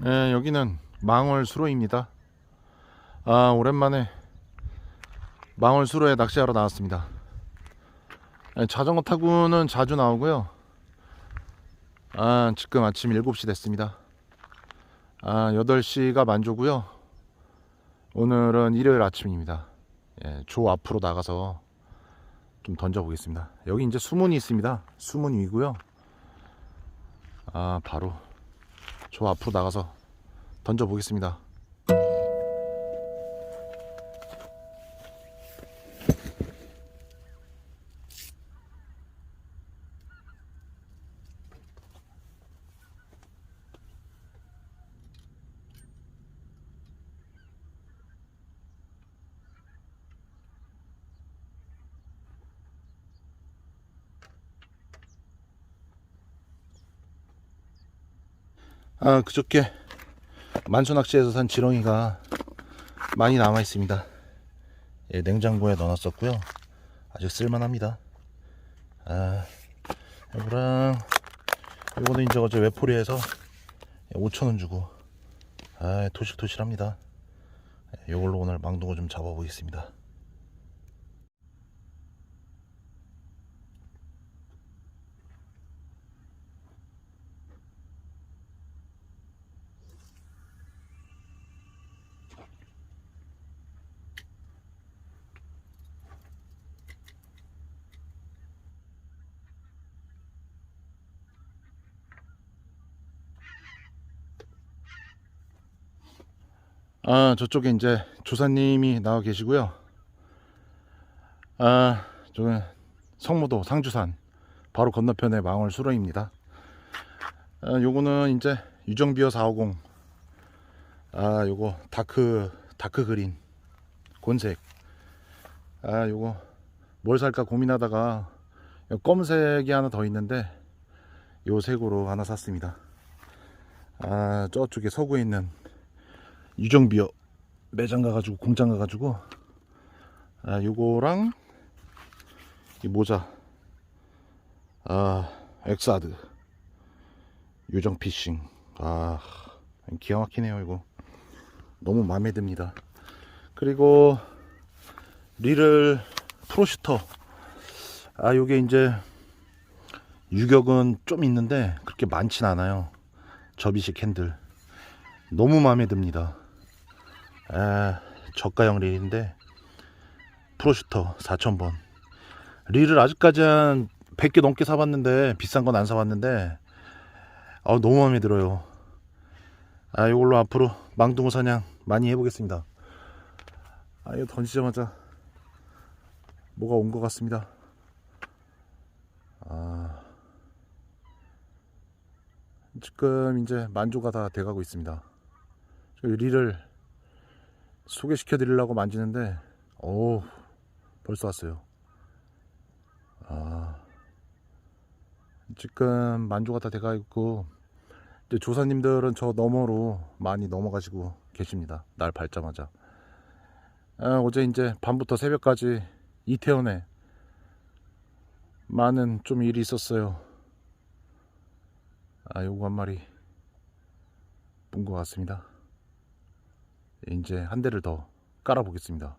네, 여기는 망월 수로입니다. 아, 오랜만에 망월 수로에 낚시하러 나왔습니다. 네, 자전거 타고는 자주 나오고요. 아, 지금 아침 7시 됐습니다. 아, 8시가 만조고요. 오늘은 일요일 아침입니다. 예, 조 앞으로 나가서 좀 던져 보겠습니다. 여기 이제 수문이 있습니다. 수문 위고요. 아, 바로 저 앞으로 나가서 던져 보겠습니다. 아, 그저께 만수낚시에서 산 지렁이가 많이 남아 있습니다. 예, 냉장고에 넣어놨었고요. 아주 쓸만합니다. 아, 요거랑 요거는 이제 어제 외포리에서 5천원 주고 아, 토실토실합니다. 예, 요걸로 오늘 망둥어 좀 잡아보겠습니다. 아, 저쪽에 이제 조사님이 나와 계시고요. 아, 저는 성무도 상주산 바로 건너편에 망월 수로입니다. 아, 요거는 이제 유정비어 450. 아, 요거 다크 다크 그린 곤색. 아, 요거 뭘 살까 고민하다가 요 검은색이 하나 더 있는데 요 색으로 하나 샀습니다. 아, 저쪽에 서구에 있는 유정비어 매장 가가지고 공장 가가지고 아 요거랑 이 모자. 아 엑사드. 요정 피싱. 아 기가 막히네요 이거. 너무 마음에 듭니다. 그리고 리를 프로슈터. 아 요게 이제 유격은 좀 있는데 그렇게 많진 않아요. 접이식 핸들. 너무 마음에 듭니다 아, 저가형 릴인데 프로슈터 4,000번. 릴을 아직까지 한 100개 넘게 사봤는데 비싼 건 안 사봤는데 아, 너무 마음에 들어요. 아 이걸로 앞으로 망둥어 사냥 많이 해보겠습니다. 아 이거 던지자마자 뭐가 온 것 같습니다. 아 지금 이제 만조가 다 돼가고 있습니다. 저 릴을 소개시켜 드리려고 만지는데 오 벌써 왔어요. 아 지금 만조가 다 돼가 있고 이제 조사님들은 저 너머로 많이 넘어가시고 계십니다 날 밟자마자. 아, 어제 이제 밤부터 새벽까지 이태원에 많은 좀 일이 있었어요. 아 요거 한 마리 본 것 같습니다 이제 한 대를 더 깔아 보겠습니다.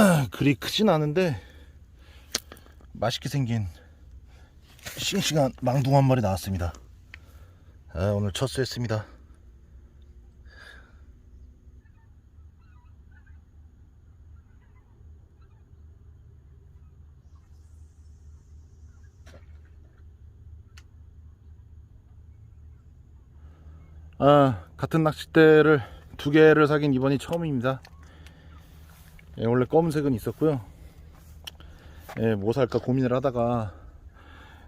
아, 그리 크진 않은데 맛있게 생긴 싱싱한 망둥어 한 마리 나왔습니다. 아, 오늘 첫 수했습니다. 아, 같은 낚싯대를 두 개를 사긴 이번이 처음입니다. 예, 원래 검은색은 있었고요. 예, 뭐 살까 고민을 하다가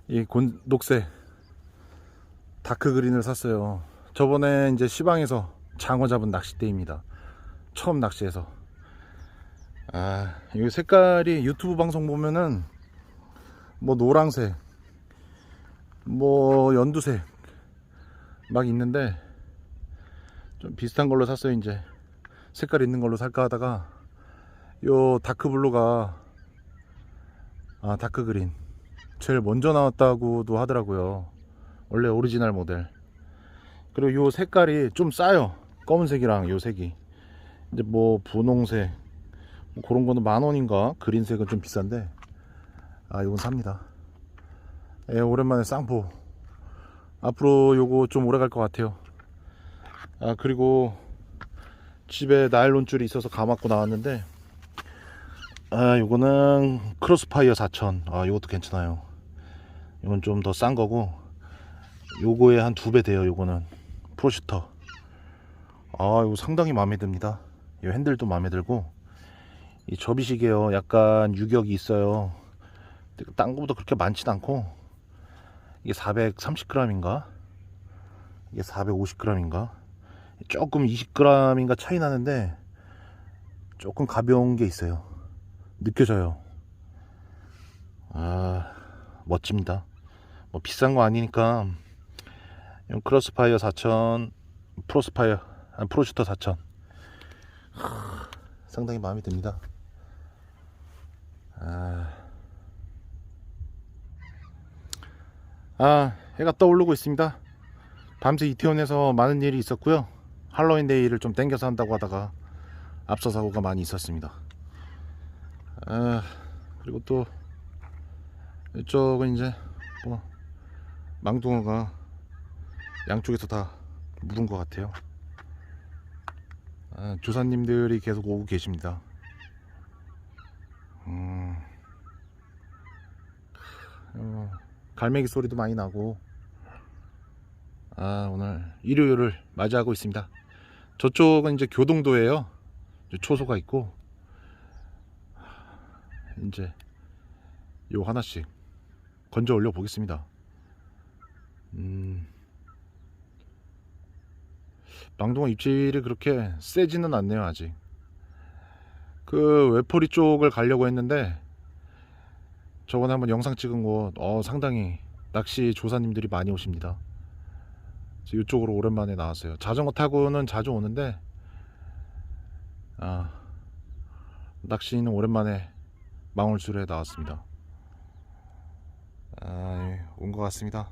이 곤, 녹색 다크 그린을 샀어요. 저번에 이제 시방에서 장어 잡은 낚싯대입니다. 처음 낚시해서. 아, 이 색깔이 유튜브 방송 보면은 뭐 노랑색, 뭐 연두색 막 있는데 좀 비슷한 걸로 샀어요 이제 색깔 있는 걸로 살까 하다가 요 다크 블루가 아 다크 그린. 제일 먼저 나왔다고도 하더라고요. 원래 오리지널 모델. 그리고 요 색깔이 좀 싸요. 검은색이랑 요 색이. 이제 뭐 분홍색 뭐 그런 거는 만 원인가? 그린색은 좀 비싼데. 아 이건 삽니다. 예 오랜만에 쌍포. 앞으로 요거 좀 오래 갈 것 같아요. 아 그리고 집에 나일론 줄이 있어서 감았고 나왔는데 아 요거는 크로스파이어 4000 아 요것도 괜찮아요. 이건 좀 더 싼 거고 요거에 한 두 배 돼요 요거는. 프로슈터. 아 이거 상당히 마음에 듭니다. 이 핸들도 마음에 들고. 이 접이시계요. 약간 유격이 있어요. 딴 거보다 그렇게 많진 않고 이게 430g인가? 이게 450g인가? 조금 20g인가 차이 나는데 조금 가벼운 게 있어요 느껴져요. 아 멋집니다. 뭐 비싼 거 아니니까. 크로스파이어 4000 프로스파이어 아니 프로슈터 4000 하, 상당히 마음에 듭니다. 아, 아 해가 떠오르고 있습니다. 밤새 이태원에서 많은 일이 있었고요. 할로윈 데이를 좀 땡겨서 한다고 하다가 앞서 사고가 많이 있었습니다 아, 그리고 또 이쪽은 이제 뭐 망둥어가 양쪽에서 다 물은 것 같아요. 아, 조사님들이 계속 오고 계십니다. 음, 어, 갈매기 소리도 많이 나고. 아 오늘 일요일을 맞이하고 있습니다. 저쪽은 이제 교동도예요. 초소가 있고 이제 요 하나씩 건져 올려 보겠습니다. 음. 망동어 입질이 그렇게 세지는 않네요 아직. 그 외포리 쪽을 가려고 했는데 저번에 한번 영상 찍은 곳 어, 상당히 낚시 조사님들이 많이 오십니다. 이쪽으로 오랜만에 나왔어요. 자전거 타고는 자주 오는데 아, 낚시는 오랜만에 망울술에 나왔습니다. 아, 온것 같습니다.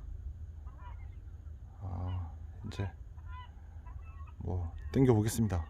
아, 이제 뭐 땡겨 보겠습니다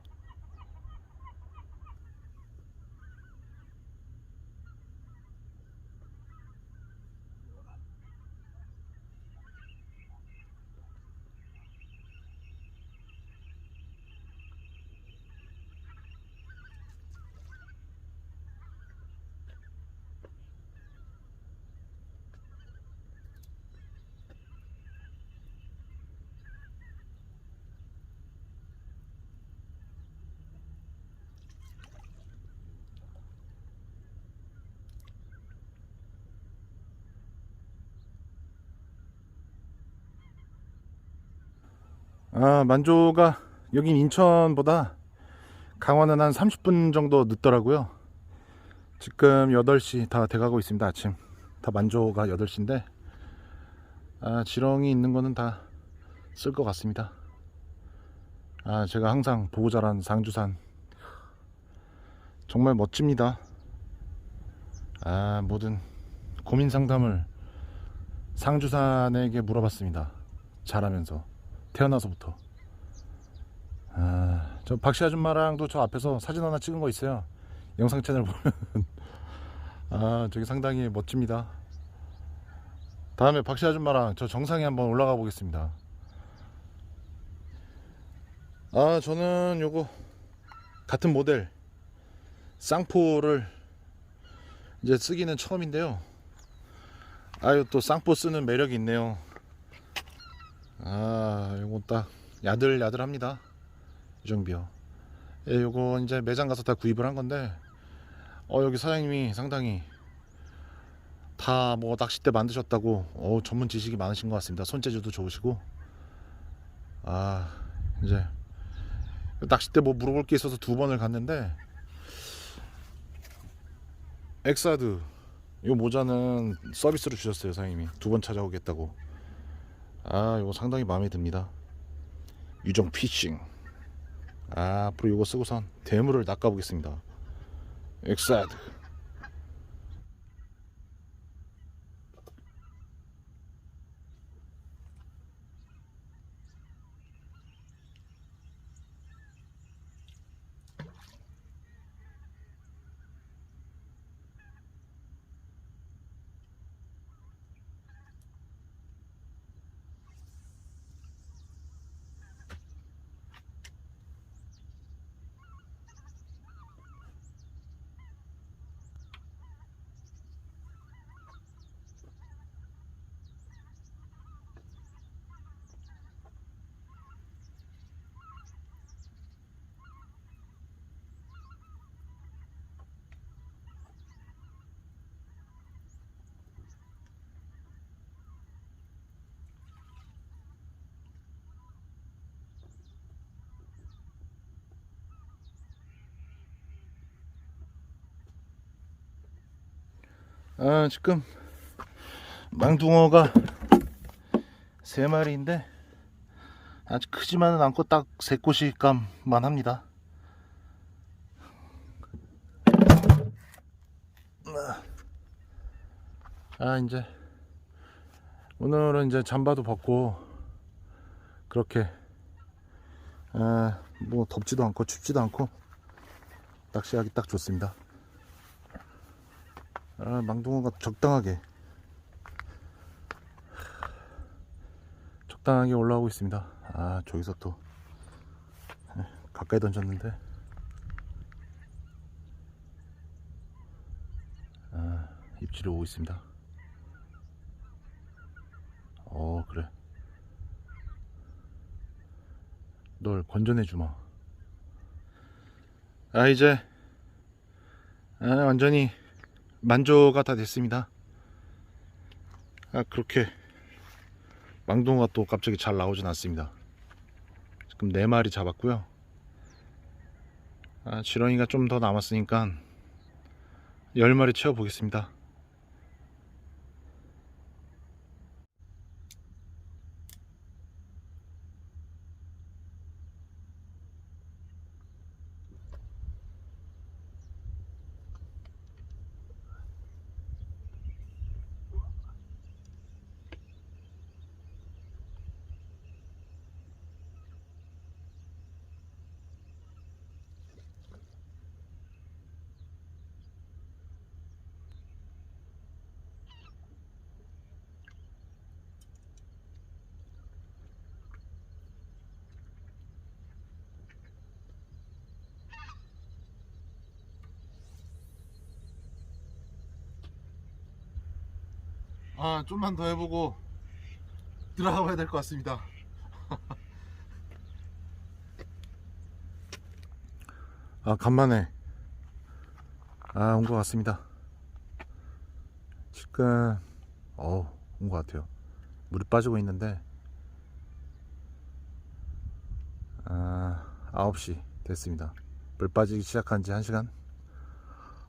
아, 만조가 여긴 인천보다 강원은 한 30분 정도 늦더라고요. 지금 8시 다 돼가고 있습니다. 아침. 다 만조가 8시인데 아, 지렁이 있는 거는 다 쓸 것 같습니다. 아, 제가 항상 보고 자란 상주산 정말 멋집니다. 아, 모든 고민 상담을 상주산에게 물어봤습니다. 자라면서. 태어나서부터. 아, 저 박씨 아줌마랑도 저 앞에서 사진 하나 찍은 거 있어요. 영상 채널 보면. 아, 저기 상당히 멋집니다. 다음에 박씨 아줌마랑 저 정상에 한번 올라가 보겠습니다. 아, 저는 요거 같은 모델 쌍포를 이제 쓰기는 처음인데요. 아유, 또 쌍포 쓰는 매력이 있네요. 아, 요거 딱 야들야들합니다. 유정비어. 예, 요거 이제 매장 가서 다 구입을 한 건데 어 여기 사장님이 상당히 다 뭐 낚싯대 만드셨다고 어 전문 지식이 많으신 것 같습니다. 손재주도 좋으시고 아 이제 낚싯대 뭐 물어볼 게 있어서 두 번을 갔는데 엑사드 이 모자는 서비스로 주셨어요 사장님이 두 번 찾아오겠다고 아 이거 상당히 마음에 듭니다. 유정 피싱. 아 앞으로 이거 쓰고선 대물을 낚아보겠습니다. 엑사드 아 지금 망둥어가 세 마리인데 아직 크지만은 않고 딱 세 꼬시 감만 합니다. 아 이제 오늘은 이제 잠바도 벗고 그렇게 아, 뭐 덥지도 않고 춥지도 않고 낚시하기 딱 좋습니다. 아, 망둥어가 적당하게 적당하게 올라오고 있습니다. 아 저기서 또 에, 가까이 던졌는데 아, 입질이 오고 있습니다. 어 그래 널 건져내 주마. 아 이제 아, 완전히 만조가 다 됐습니다. 아 그렇게 망둥어가 또 갑자기 잘 나오진 않습니다. 지금 네 마리 잡았고요. 아, 지렁이가 좀 더 남았으니까 열 마리 채워 보겠습니다. 아 좀만 더 해보고 들어가 봐야 될 것 같습니다. 아 간만에 아 온 것 같습니다. 지금 어온 것 같아요. 물이 빠지고 있는데 아 9시 됐습니다. 물 빠지기 시작한 지 1시간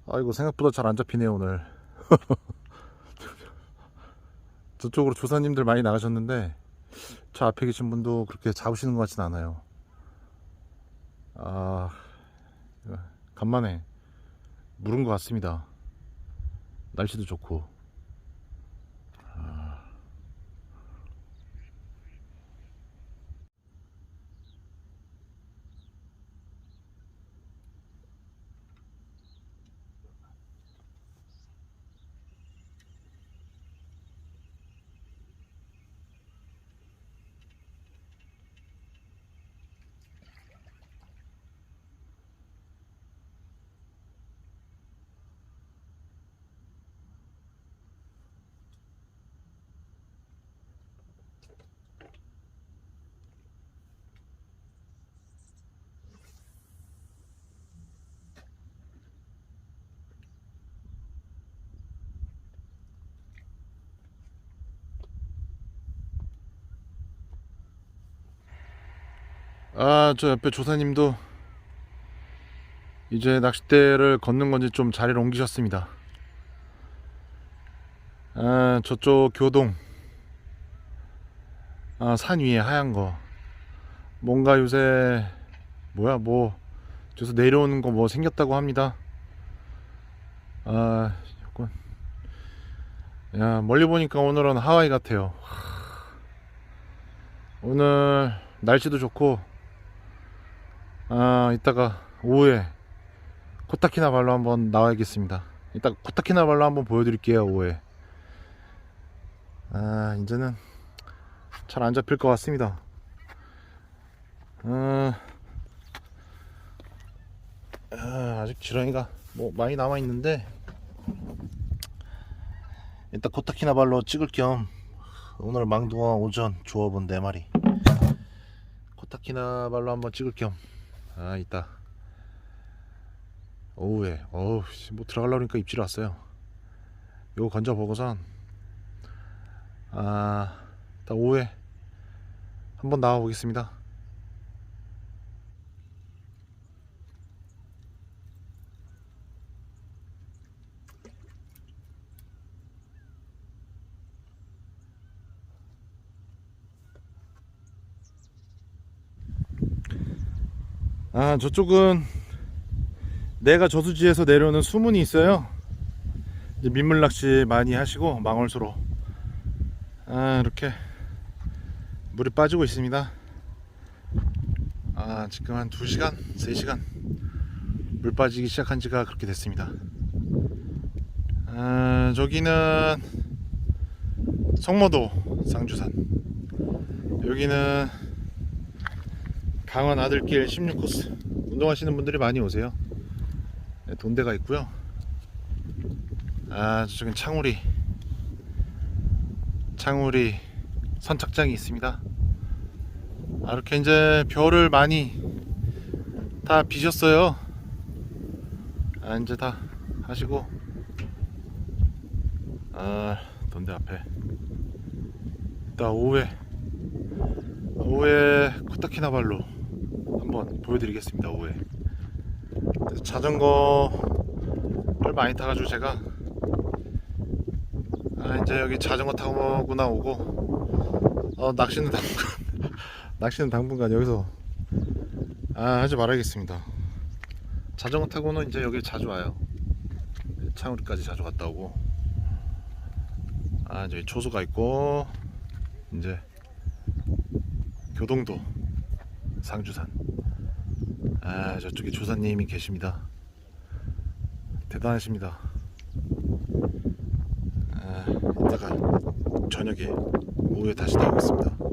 아이고 생각보다 잘 안 잡히네요 오늘 저쪽으로 조사님들 많이 나가셨는데 저 앞에 계신 분도 그렇게 잡으시는 것 같진 않아요. 아 간만에 물은 것 같습니다. 날씨도 좋고 아, 저 옆에 조사님도 이제 낚싯대를 걷는 건지 좀 자리를 옮기셨습니다. 아, 저쪽 교동. 아, 산 위에 하얀 거. 뭔가 요새, 뭐야, 뭐, 저기서 내려오는 거 뭐 생겼다고 합니다. 아, 조금. 야, 멀리 보니까 오늘은 하와이 같아요. 오늘 날씨도 좋고, 아, 이따가 오후에 코타키나발루 한번 나와야겠습니다. 이따 코타키나발루 한번 보여드릴게요, 오후에. 아, 이제는 잘 안 잡힐 것 같습니다. 아, 아, 아직 지렁이가 뭐 많이 남아 있는데 이따 코타키나발루 찍을 겸 오늘 망둥어 오전 주워본 네 마리 코타키나발루 한번 찍을 겸 아 이따 오후에. 어우 씨, 뭐 들어가려고 그러니까 입질 왔어요. 요거 건져 보고선. 아 이따 오후에 한번 나와 보겠습니다 아 저쪽은 내가 저수지에서 내려오는 수문이 있어요. 이제 민물 낚시 많이 하시고 망월수로. 아 이렇게 물이 빠지고 있습니다. 아 지금 한 2시간 3시간 물 빠지기 시작한 지가 그렇게 됐습니다. 아 저기는 성모도 상주산. 여기는 강원 아들길 16코스. 운동하시는 분들이 많이 오세요. 네, 돈대가 있고요. 아 저쪽엔 창우리. 창우리 선착장이 있습니다. 아 이렇게 이제 별을 많이 다 비셨어요. 아 이제 다 하시고. 아 돈대 앞에. 이따 오후에 오후에 코타키나발루 한번 보여드리겠습니다 오후에. 자전거를 많이 타가지고 제가 아 이제 여기 자전거 타고나 오고 어 낚시는 당분간 낚시는 당분간 여기서 아 하지 말아야겠습니다. 자전거 타고는 이제 여기 자주 와요. 창우리까지 자주 갔다 오고. 아 저기 초소가 있고 이제 교동도 상주산. 아 저쪽에 조사님이 계십니다. 대단하십니다. 아 이따가 저녁에 오후에 다시 나오겠습니다